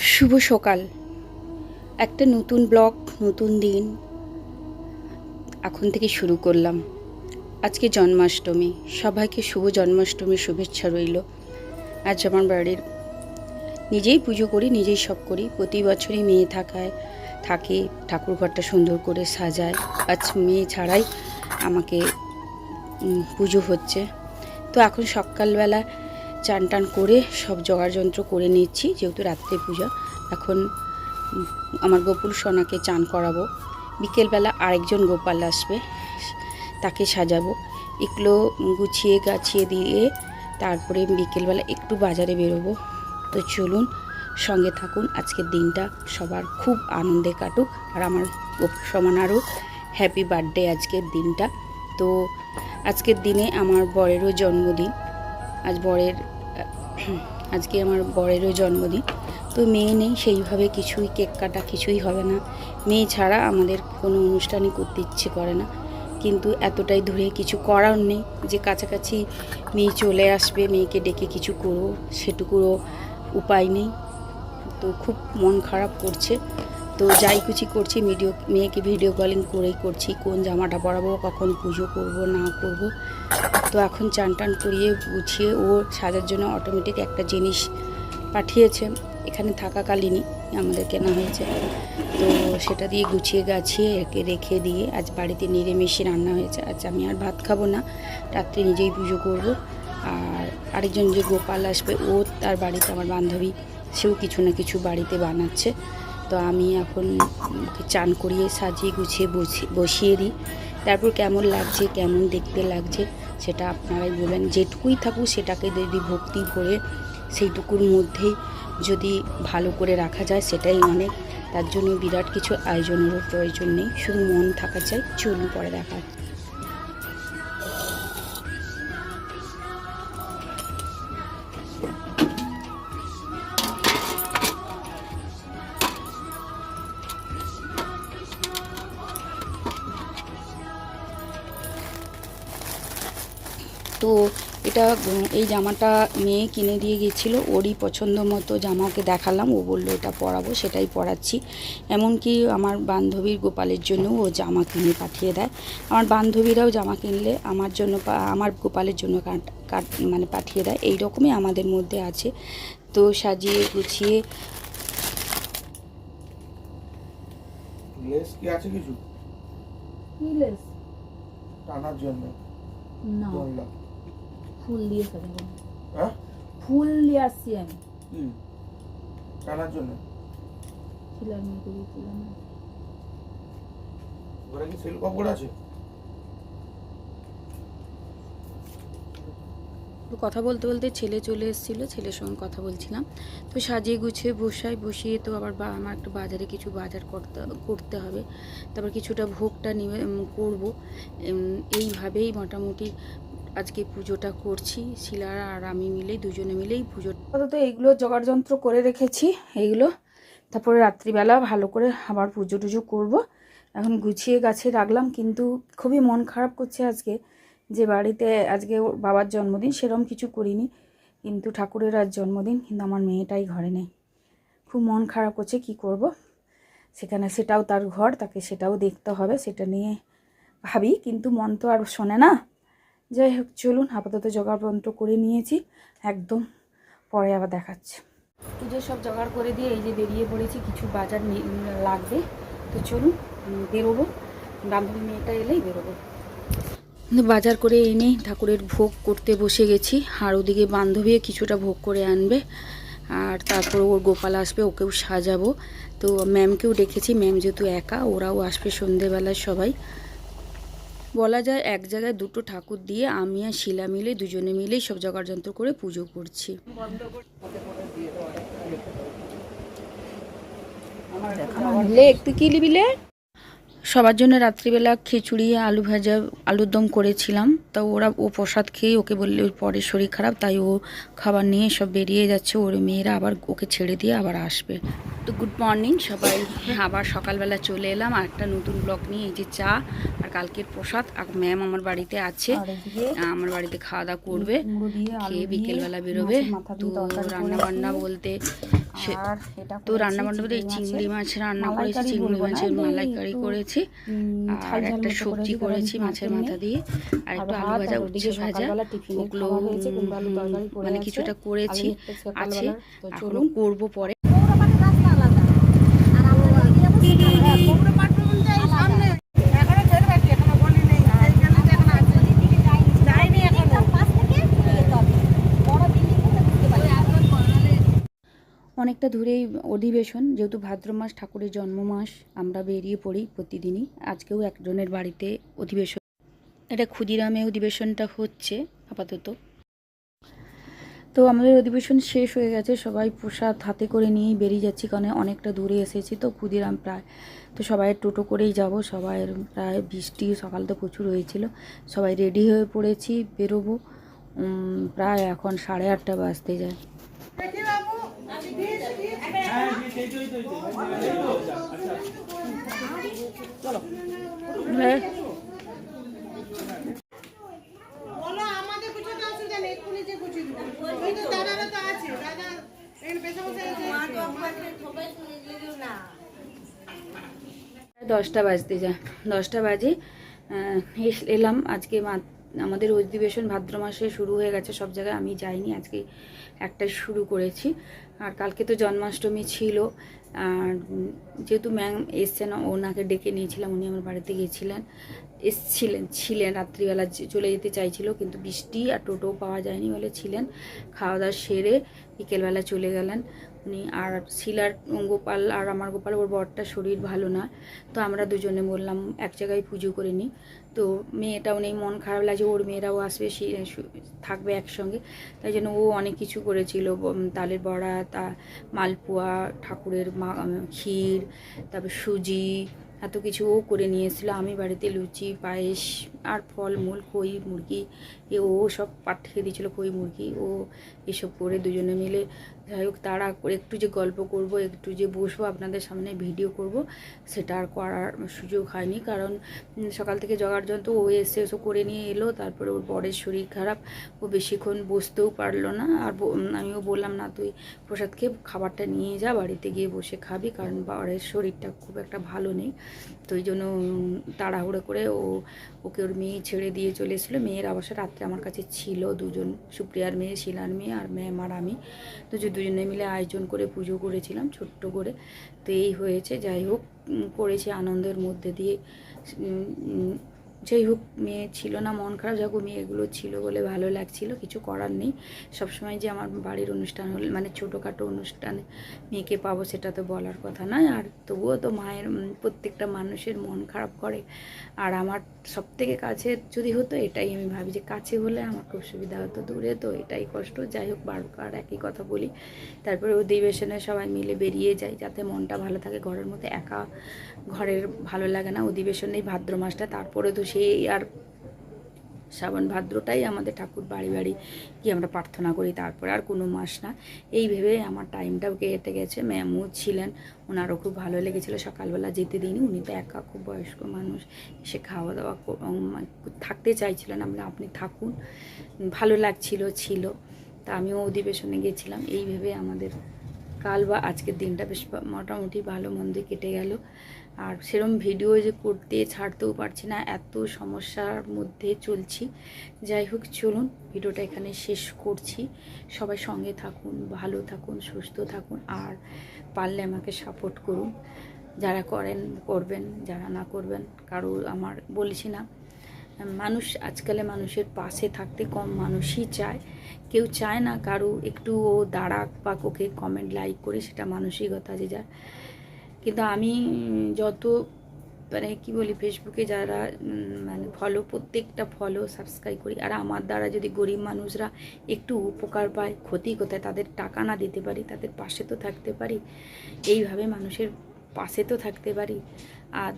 শুভ সকাল। একটা নতুন ব্লগ, নতুন দিন এখন থেকে শুরু করলাম। আজকে জন্মাষ্টমী। সবাইকে শুভ জন্মাষ্টমীর শুভেচ্ছা রইল। আজ আমার বাড়ির নিজেই পুজো করি, নিজেই সব করি। প্রতি বছরই মেয়ে থাকায়, থাকে, ঠাকুর ঘরটা সুন্দর করে সাজায়। আজ মেয়ে ছাড়াই আমাকে পুজো হচ্ছে। তো এখন সকালবেলা চান টান করে সব যন্ত্র করে নিচ্ছি, যেহেতু রাত্রে পূজা। এখন আমার গোপুল সোনাকে চান করাবো। বিকেলবেলা আরেকজন গোপাল আসবে, তাকে সাজাবো। এগুলো গুছিয়ে গাছিয়ে দিয়ে তারপরে বিকেলবেলা একটু বাজারে বেরোবো। তো চলুন, সঙ্গে থাকুন, আজকের দিনটা সবার খুব আনন্দে কাটুক। আর আমার গোপ- সমানারও হ্যাপি বার্থডে আজকের দিনটা। তো আজকের দিনে আমার বরেরও জন্মদিন। আজ বরের আজকে আমার বরেরও জন্মদিন। তো মেয়ে নেই, সেইভাবে কিছুই কেক কাটা কিছুই হবে না। মেয়ে ছাড়া আমাদের কোনো অনুষ্ঠানই করতে ইচ্ছে করে না। কিন্তু এতটাই ধরে কিছু করার নেই যে কাছাকাছি মেয়ে চলে আসবে, মেয়েকে ডেকে কিছু করো, সেটুকুরও উপায় নেই। তো খুব মন খারাপ করছে। তো যাই কিছু করছি ভিডিও মেয়েকে ভিডিও কলিং করেই করছি, কোন জামাটা পরাবো, কখন পুজো করব, না করব। তো এখন চান টান করিয়ে গুছিয়ে ও সাজার জন্য অটোমেটিক একটা জিনিস পাঠিয়েছে, এখানে থাকাকালীনই আমাদের কেনা হয়েছে। তো সেটা দিয়ে গুছিয়ে গাছিয়ে একে রেখে দিয়ে আজ বাড়িতে নিরামিষে রান্না হয়েছে, আজ আমি আর ভাত খাব না, রাত্রে নিজেই পুজো করব। আর আরেকজন যে গোপাল আসবে, ও তার বাড়িতে আমার বান্ধবী, সেও কিছু না কিছু বাড়িতে বানাচ্ছে। তো আমি এখন চান করিয়ে সাজিয়ে গুছিয়ে বসি- বসিয়ে দিই। তারপর কেমন লাগছে, কেমন দেখতে লাগছে, সেটা আপনারাই বলবেন। যেটুকুই থাকুক সেটাকে যদি ভক্তি ভরে সেইটুকুর মধ্যেই যদি ভালো করে রাখা যায়, সেটাই অনেক। তার জন্য বিরাট কিছু আয়োজনেরও প্রয়োজন নেই। শুধু মন থাকা চাই চলুন পরে দেখা তো এটা এই জামাটা মেয়ে কিনে দিয়ে গেছিল ওরই পছন্দ মতো জামা ওকে দেখালাম। ও বলল এটা পরাবো সেটাই পরাচ্ছি। এমনকি আমার বান্ধবীর গোপালের জন্য ও জামা কিনে পাঠিয়ে দেয়। আমার বান্ধবীরাও জামা কিনলে আমার জন্য পা- আমার গোপালের জন্য কাট- কাট মানে পাঠিয়ে দেয়। এই রকমই আমাদের মধ্যে আছে। তো সাজিয়ে গুছিয়ে লেস কি আছে কিছু? হিলেস টানার জন্য। না। ফুল দিয়ে সাজাবো। হ্যাঁ? ফুল দিয়ে আসছি আমি। কি টানার জন্য? ছিলাম ওরা কি সেল কাপড় আছে? তো কথা বলতে বলতে ছেলে চলে এসেছিল ছেলের সঙ্গে কথা বলছিলাম। তো সাজিয়ে গুছিয়ে বসাই বসিয়ে তো আবার বা আমার একটু বাজারে কিছু বাজার করতে করতে হবে। তারপর কিছুটা ভোগটা নিয়ে করব। এইভাবেই মোটামুটি আজকে পুজোটা করছি, শিলার আর আমি মিলেই, দুজনে মিলেই পুজো আপাতত এইগুলো জোগাড় যন্ত্র করে রেখেছি, এইগুলো। তারপরে রাত্রিবেলা ভালো করে আবার পুজো টুজো করব। এখন গুছিয়ে গাছে রাখলাম, কিন্তু খুবই মন খারাপ করছে আজকে, যে বাড়িতে আজকে ওর বাবার জন্মদিন সেরকম কিছু করিনি, কিন্তু ঠাকুরের আজ জন্মদিন, কিন্তু আমার মেয়েটাই ঘরে নেই। খুব মন খারাপ করছে, কি করব? সেখানে সেটাও তার ঘর, তাকে সেটাও দেখতে হবে, সেটা নিয়ে ভাবি, কিন্তু মন তো আর শোনে না। যাই হোক, চলুন আপাতত জোগাড়যন্ত্র করে নিয়েছি। একদম পরে আবার দেখাচ্ছে। পুজোর সব জোগাড় করে দিয়ে এই যে বেরিয়ে পড়েছি, কিছু বাজার লাগবে। তো চলুন বেরোবো। বান্ধবী মেয়েটা এলেই বেরোবো। বাজার করে এনে ঠাকুরের ভোগ করতে বসে গেছি। আর ওদিকে বান্ধবী কিছুটা ভোগ করে আনবে। আর তারপর ওর গোপাল আসবে, ওকেও সাজাবো। তো ম্যামকেও ডেকেছি। ম্যাম যেহেতু একা, ওরাও আসবে সন্ধেবেলায় সবাই। বলা যায় এক জায়গায় দুটো ঠাকুর দিয়ে আমি আর শিলা মিলে, দুজনে মিলেই সব যন্ত্র করে পুজো করছি। একটু কি লিবি লে সবার জন্য রাত্রিবেলা খিচুড়ি আলু ভাজা আলুর দম করেছিলাম। তা ওরা ও প্রসাদ খেয়ে ওকে বললে ওর পরে শরীর খারাপ তাই ও খাবার নিয়ে সব বেরিয়ে যাচ্ছে। ওর মেয়েরা আবার ওকে ছেড়ে দিয়ে আবার আসবে। তো গুড মর্নিং সবাই। আবার সকালবেলা চলে এলাম আর একটা নতুন ব্লগ নিয়ে। এই যে চা আর কালকের প্রসাদ। আর ম্যাম আমার বাড়িতে আছে। আমার বাড়িতে খাওয়া দাওয়া করবে খেয়ে বিকেলবেলা বেরোবে। তো রান্না বান্না বলতে আর এটা তো রান্না এই চিংড়ি মাছ রান্না করেছি চিংড়ি মাছের মালাইকারি করেছি। আর একটা সবজি করেছি মাছের মাথা দিয়ে। আর একটু আলু ভাজা উচ্ছে ভাজা ওগুলো মানে কিছুটা করেছি আছে এখনও। করব পরে। অনেকটা দূরেই অধিবেশন, যেহেতু ভাদ্র মাস, ঠাকুরের জন্ম মাস, আমরা বেরিয়ে পড়ি প্রতিদিনই। আজকেও একজনের বাড়িতে অধিবেশন। এটা ক্ষুদিরামে অধিবেশনটা হচ্ছে, আপাতত। তো আমাদের অধিবেশন শেষ হয়ে গেছে, সবাই প্রসাদ হাতে করে নিয়েই বেরিয়ে যাচ্ছি, কারণ অনেকটা দূরে এসেছি তো, ক্ষুদিরাম প্রায়। তো সবাই টোটো করেই যাব, সবাই প্রায় বৃষ্টি, সকাল তো প্রচুর হয়েছিল। সবাই রেডি হয়ে পড়েছি, বেরোবো। প্রায় এখন সাড়ে আটটা বাজতে যায়। দশটা বাজতে যা দশটা বাজে এলাম। আজকে মা- আমাদের অধিবেশন ভাদ্র মাসে শুরু হয়ে গেছে সব জায়গায় আমি যাইনি। আজকে একটা শুরু করেছি। আর কালকে তো জন্মাষ্টমী ছিল। আর যেহেতু ম্যাম এসছেন, ওনাকে ডেকে নিয়েছিলাম, উনি আমার বাড়িতে গিয়েছিলেন। এসছিলেন, ছিলেন, রাত্রিবেলা চলে যেতে চাইছিল, কিন্তু বৃষ্টি আর টোটো পাওয়া যায়নি বলে ছিলেন। খাওয়া দাওয়া সেরে বিকেলবেলা চলে গেলেন। উনি আর শিলার গোপাল আর আমার গোপাল, ওর বরটা শরীর ভালো না। তো আমরা দুজনে বললাম, এক জায়গায় পুজো করে নিই। তো মেয়েটাও নেই, মন খারাপ লাগছে, ওর মেয়েরাও আসবে থাকবে একসঙ্গে। তাই জন্য ও অনেক কিছু করেছিল তালের বড়া, তা, মালপোয়া, ঠাকুরের মা ক্ষীর, তারপর সুজি এত কিছু ও করে নিয়ে আমি বাড়িতে লুচি, পায়েস আর ফলমূল খই, মুরগি, এ ও সব পাঠিয়ে দিয়েছিলো, খই, মুরগি, ও এসব করে দুজনে মিলে। যাই হোক, তারা একটু যে গল্প করব, একটু যে বসবো আপনাদের সামনে, ভিডিও করব, সেটা আর করার সুযোগ হয়নি। কারণ সকাল থেকে জগার যন্ত্র ও এসে এসব করে নিয়ে এলো, তারপরে ওর বরের শরীর খারাপ, ও বেশিক্ষণ বসতেও পারল না। আর আমিও বললাম, না, তুই প্রসাদ খেয়ে খাবারটা নিয়ে যা, বাড়িতে গিয়ে বসে খাবি, কারণ বরের শরীরটা খুব একটা ভালো নেই। তো ওই জন্য তাড়াহুড়ো করে ও, ওকে ওর মেয়ে ছেড়ে দিয়ে চলে এসেছিল। মেয়ের অবশ্য রাত্রে আমার কাছে ছিল, দুজন সুপ্রিয়ার মেয়ে, শিলার মেয়ে আর ম্যাম আর আমি। তো দুজনে মিলে আয়োজন করে পুজো করেছিলাম, ছোট্ট করে। তো এই হয়েছে, যাই হোক করেছি আনন্দের মধ্যে দিয়ে। যাই হোক, মেয়ে ছিল না, মন খারাপ যাক মেয়েগুলো ছিল বলে ভালো লাগছিল, কিছু করার নেই। সবসময় যে আমার বাড়ির অনুষ্ঠান হলে মানে ছোটোখাটো অনুষ্ঠানে মেয়েকে পাবো সেটা তো বলার কথা নয়। আর তবুও তো মায়ের প্রত্যেকটা মানুষের মন খারাপ করে। আর আমার সব থেকে কাছে যদি হতো, এটাই আমি ভাবি যে কাছে হলে আমার খুব সুবিধা হতো, দূরে তো এটাই কষ্ট। যাই হোক বারবার একই কথা বলি। তারপরে অধিবেশনে সবাই মিলে বেরিয়ে যাই, যাতে মনটা ভালো থাকে। ঘরের মধ্যে একা ঘরের ভালো লাগে না। অধিবেশনেই ভাদ্র মাসটা তারপরে তো সেই আর শ্রাবণ ভাদ্রটাই আমাদের ঠাকুর বাড়ি বাড়ি গিয়ে আমরা প্রার্থনা করি, তারপরে আর কোনো মাস না। এই ভেবে আমার টাইমটাও কেটে গেছে। ম্যামও ছিলেন, ওনারও খুব ভালো লেগেছিলো। সকালবেলা যেতে দিইনি উনি তো একা খুব বয়স্ক মানুষ। এসে খাওয়া দাওয়া থাকতে চাইছিলেন আমরা, আপনি থাকুন। ভালো লাগছিল, ছিল। তা আমিও অধিবেশনে গেছিলাম। এই ভেবে আমাদের কাল বা আজকের দিনটা বেশ মোটামুটি ভালো মন্দে কেটে গেল। আর সেরম ভিডিও যে করতে ছাড়তেও পারছি না, এত সমস্যার মধ্যে চলছি। যাই হোক, চলুন ভিডিওটা এখানে শেষ করছি। সবাই সঙ্গে থাকুন, ভালো থাকুন, সুস্থ থাকুন, আর পারলে আমাকে সাপোর্ট করুন। যারা করেন, করবেন, যারা না করবেন, কারও আমার বলছি না। মানুষ আজকালে মানুষের পাশে থাকতে কম মানুষই চায়। কেউ চায় না কারও একটু ও দাঁড়াক বা ওকে কমেন্ট লাইক করে, সেটা মানসিকতা যে যার। কিন্তু আমি যত মানে কি বলি ফেসবুকে যারা মানে ফলো প্রত্যেকটা ফলো সাবস্ক্রাইব করি, আর আমার দ্বারা যদি গরিব মানুষরা একটু উপকার পায়, ক্ষতি কোথায়, তাদের টাকা না দিতে পারি, তাদের পাশে তো থাকতে পারি। এইভাবে মানুষের পাশে তো থাকতে পারি। আর